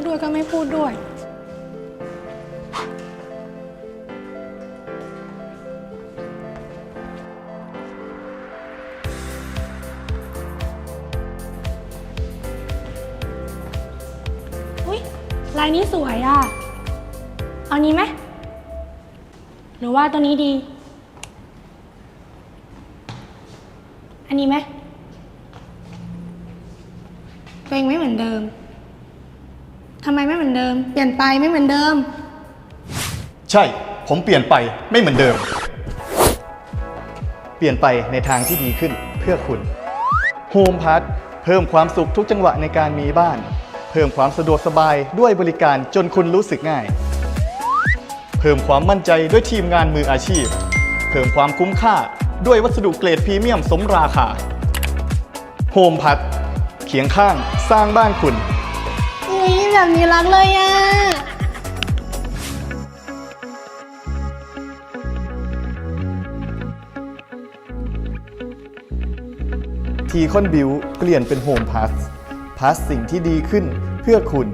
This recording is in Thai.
ดด้วยก็ไม่พูดด้วย อุ้ยลายนี้สวยอะ เอานี้ไหม หรือว่าตัวนี้ดี อันนี้ไหมตัวเองไม่เหมือนเดิม ทำไมไม่เหมือนเดิม เปลี่ยนไปไม่เหมือนเดิม ใช่ ผมเปลี่ยนไปไม่เหมือนเดิม เปลี่ยนไปในทางที่ดีขึ้นเพื่อคุณโฮมพัทเพิ่มความสุขทุกจังหวะในการมีบ้าน เพิ่มความสะดวกสบายด้วยบริการจนคุณรู้สึกง่าย เพิ่มความมั่นใจด้วยทีมงานมืออาชีพ เพิ่มความคุ้มค่าด้วยวัสดุเกรดพรีเมียมสมราคาโฮมพัทเคียงข้างสร้างบ้านคุณ แบบนี้รักเลยอะ ทีคอนบิวเปลี่ยนเป็นโฮมพาสพาสสิ่งที่ดีขึ้นเพื่อคุณ